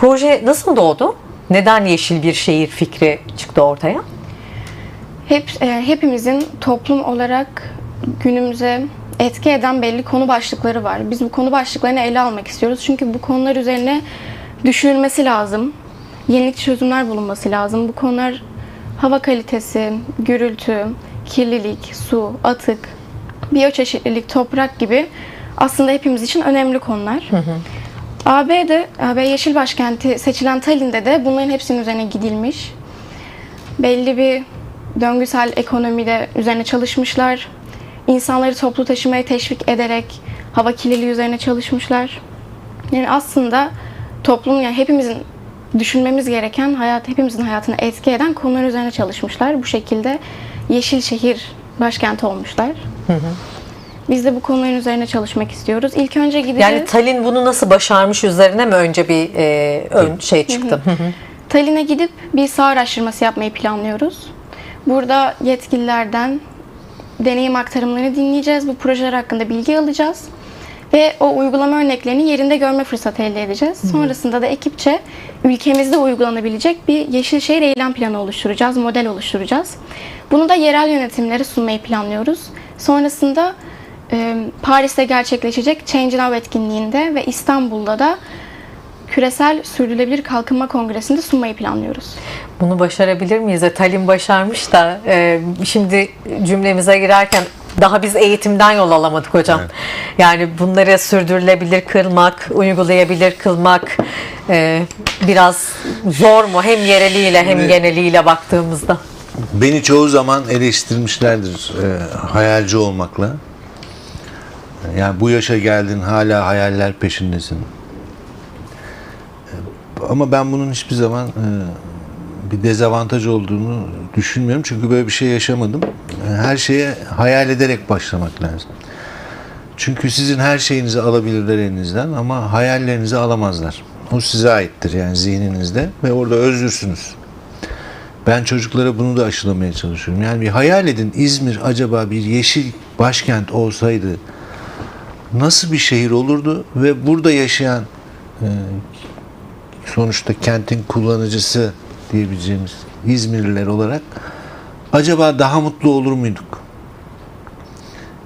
proje nasıl doğdu? Neden yeşil bir şehir fikri çıktı ortaya? Hep e, hepimizin toplum olarak günümüze etki eden belli konu başlıkları var. Biz bu konu başlıklarını ele almak istiyoruz. Çünkü bu konular üzerine düşünülmesi lazım. Yenilikçi çözümler bulunması lazım. Bu konular hava kalitesi, gürültü, kirlilik, su, atık, biyoçeşitlilik, toprak gibi aslında hepimiz için önemli konular. AB'de, AB Yeşil Başkenti seçilen Tallinn'de de bunların hepsinin üzerine gidilmiş. Belli bir döngüsel ekonomide üzerine çalışmışlar. İnsanları toplu taşımaya teşvik ederek hava kirliliği üzerine çalışmışlar. Yani aslında toplum yani hepimizin düşünmemiz gereken hayat hepimizin hayatını etki eden konular üzerine çalışmışlar. Bu şekilde yeşil şehir başkenti olmuşlar. Biz de bu konuların üzerine çalışmak istiyoruz. İlk önce gideceğiz. Yani Tallinn bunu nasıl başarmış üzerine mi önce bir e, ön şey çıktı? Hı hı. Tallinn'e gidip bir saha araştırması yapmayı planlıyoruz. Burada yetkililerden deneyim aktarımlarını dinleyeceğiz. Bu projeler hakkında bilgi alacağız. Ve o uygulama örneklerini yerinde görme fırsatı elde edeceğiz. Sonrasında da ekipçe ülkemizde uygulanabilecek bir Yeşilşehir eylem planı oluşturacağız, model oluşturacağız. Bunu da yerel yönetimlere sunmayı planlıyoruz. Sonrasında Paris'te gerçekleşecek Change Now etkinliğinde ve İstanbul'da da Küresel Sürdürülebilir Kalkınma Kongresi'nde sunmayı planlıyoruz. Bunu başarabilir miyiz? E, Tallinn başarmış da e, şimdi cümlemize girerken daha biz eğitimden yol alamadık hocam. Yani bunları sürdürülebilir kılmak, uygulayabilir kılmak e, biraz zor mu? Hem yereliyle hem geneliyle baktığımızda. Beni çoğu zaman eleştirmişlerdir e, hayalci olmakla. Yani bu yaşa geldin hala hayaller peşindesin. Ama ben bunun hiçbir zaman e, bir dezavantaj olduğunu düşünmüyorum. Çünkü böyle bir şey yaşamadım. Her şeye hayal ederek başlamak lazım. Çünkü sizin her şeyinizi alabilirler elinizden ama hayallerinizi alamazlar. O size aittir yani zihninizde ve orada özgürsünüz. Ben çocuklara bunu da aşılamaya çalışıyorum. Yani bir hayal edin İzmir acaba bir yeşil başkent olsaydı nasıl bir şehir olurdu ve burada yaşayan e, sonuçta kentin kullanıcısı diyebileceğimiz İzmirliler olarak acaba daha mutlu olur muyduk?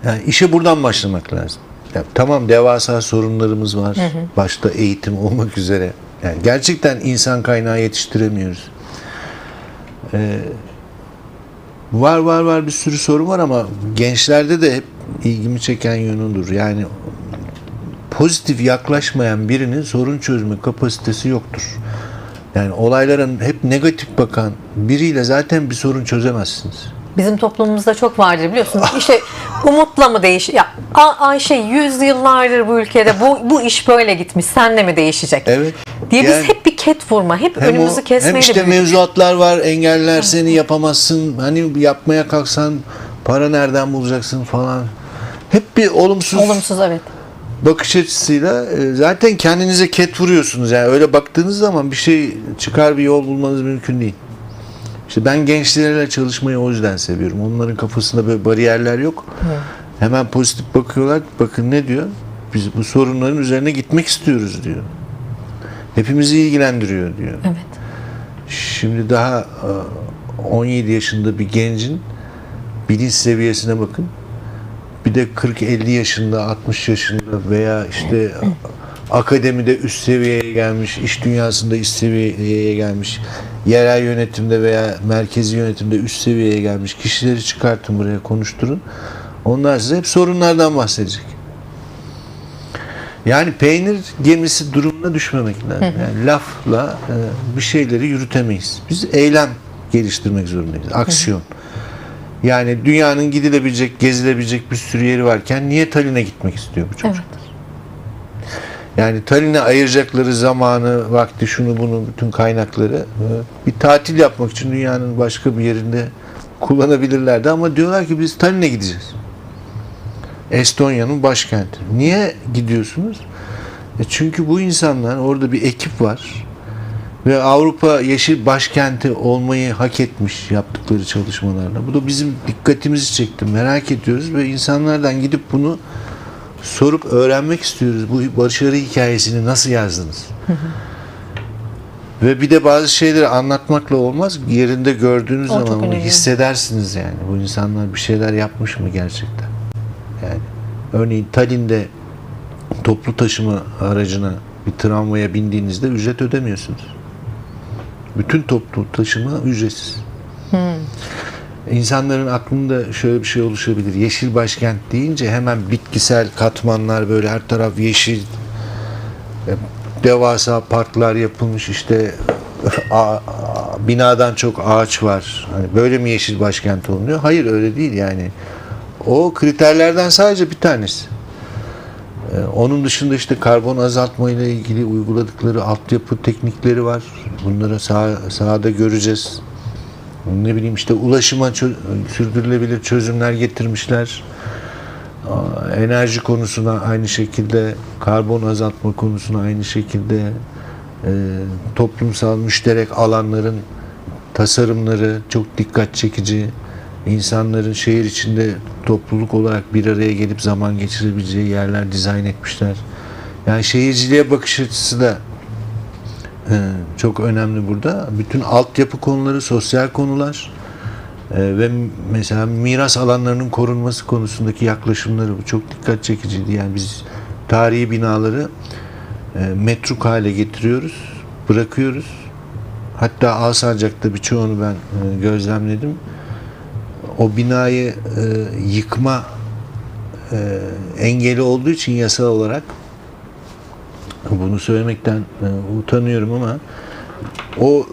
Yani işe buradan başlamak lazım. Ya tamam devasa sorunlarımız var. Başta eğitim olmak üzere. Yani gerçekten insan kaynağı yetiştiremiyoruz. Ee, var var var bir sürü sorun var ama gençlerde de hep ilgimi çeken yönüdür. Yani pozitif yaklaşmayan birinin sorun çözme kapasitesi yoktur. Yani olayların hep negatif bakan biriyle zaten bir sorun çözemezsiniz. Bizim toplumumuzda çok vardır biliyorsunuz. İşte umutla mı değiş? Ya Ayşe yüz yıllardır bu ülkede bu bu iş böyle gitmiş. Senle mi değişecek? Evet. Diye Yani- biz hep bir ket vurma, hep Hem, önümüzü o, kesmeyle hem işte büyüdük. mevzuatlar var, engeller seni yapamazsın. Hani yapmaya kalksan para nereden bulacaksın falan. Hep bir olumsuz, Olumsuz evet. bakış açısıyla e, zaten kendinize ket vuruyorsunuz. Yani öyle baktığınız zaman bir şey çıkar bir yol bulmanız mümkün değil. İşte ben gençlerle çalışmayı o yüzden seviyorum. Onların kafasında böyle bariyerler yok. Hemen pozitif bakıyorlar. Bakın ne diyor? Biz bu sorunların üzerine gitmek istiyoruz diyor. Hepimizi ilgilendiriyor diyor. Evet. Şimdi daha e, 17 yaşında bir gencin bilinç seviyesine bakın. Bir de 40-50 yaşında, 60 yaşında veya işte akademide üst seviyeye gelmiş, iş dünyasında üst seviyeye gelmiş, yerel yönetimde veya merkezi yönetimde üst seviyeye gelmiş kişileri çıkartın buraya konuşturun. Onlar size hep sorunlardan bahsedecek. Yani peynir gemisi durumuna düşmemek lazım. Yani lafla e, bir şeyleri yürütemeyiz. Biz eylem geliştirmek zorundayız. Aksiyon. Yani dünyanın gidilebilecek, gezilebilecek bir sürü yeri varken niye Tallinn'e gitmek istiyor bu çocuk? Yani Tallinn'e ayıracakları zamanı, vakti, şunu bunu, bütün kaynakları e, bir tatil yapmak için dünyanın başka bir yerinde kullanabilirlerdi ama diyorlar ki biz Tallinn'e gideceğiz. Estonya'nın başkenti. Niye gidiyorsunuz? E çünkü bu insanlar orada bir ekip var ve Avrupa yeşil başkenti olmayı hak etmiş yaptıkları çalışmalarla. Bu da bizim dikkatimizi çekti. Merak ediyoruz ve insanlardan gidip bunu sorup öğrenmek istiyoruz. Bu başarı hikayesini nasıl yazdınız? Ve bir de bazı şeyleri anlatmakla olmaz. Yerinde gördüğünüz O zaman önemli. hissedersiniz yani. Bu insanlar bir şeyler yapmış mı gerçekten? Yani örneğin Tallinn'de toplu taşıma aracına bir tramvaya bindiğinizde ücret ödemiyorsunuz. Bütün toplu taşıma ücretsiz. İnsanların aklında şöyle bir şey oluşabilir. Yeşil başkent deyince hemen bitkisel katmanlar böyle her taraf yeşil e, devasa parklar yapılmış işte a- binadan çok ağaç var. Hani böyle mi yeşil başkent olunuyor? Hayır öyle değil yani. O kriterlerden sadece bir tanesi. Ee, Onun dışında işte karbon azaltma ile ilgili uyguladıkları altyapı teknikleri var. Bunları sah- sahada göreceğiz. Ne bileyim işte ulaşıma sürdürülebilir çözümler getirmişler. Enerji konusuna aynı şekilde, karbon azaltma konusuna aynı şekilde, e, toplumsal müşterek alanların tasarımları çok dikkat çekici. İnsanların şehir içinde topluluk olarak bir araya gelip zaman geçirebileceği yerler dizayn etmişler. Yani şehirciliğe bakış açısı da e, çok önemli burada. Bütün altyapı konuları, sosyal konular e, ve mesela miras alanlarının korunması konusundaki yaklaşımları bu çok dikkat çekiciydi. Yani biz tarihi binaları e, metruk hale getiriyoruz, bırakıyoruz. Hatta Alsancak'ta birçoğunu ben e, gözlemledim. O binayı e, yıkma e, engeli olduğu için yasal olarak bunu söylemekten e, utanıyorum ama o e,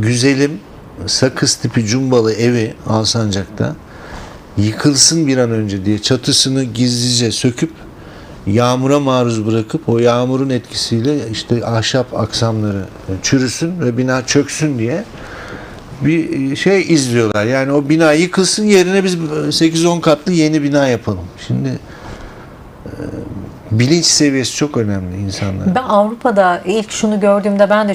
güzelim sakız tipi cumbalı evi Alsancak'ta yıkılsın bir an önce diye çatısını gizlice söküp yağmura maruz bırakıp o yağmurun etkisiyle işte ahşap aksamları e, çürüsün ve bina çöksün diye bir e, şey izliyorlar. Yani o bina yıkılsın yerine biz 8-10 katlı yeni bina yapalım. Şimdi e, bilinç seviyesi çok önemli insanlar. Ben Avrupa'da ilk şunu gördüğümde ben de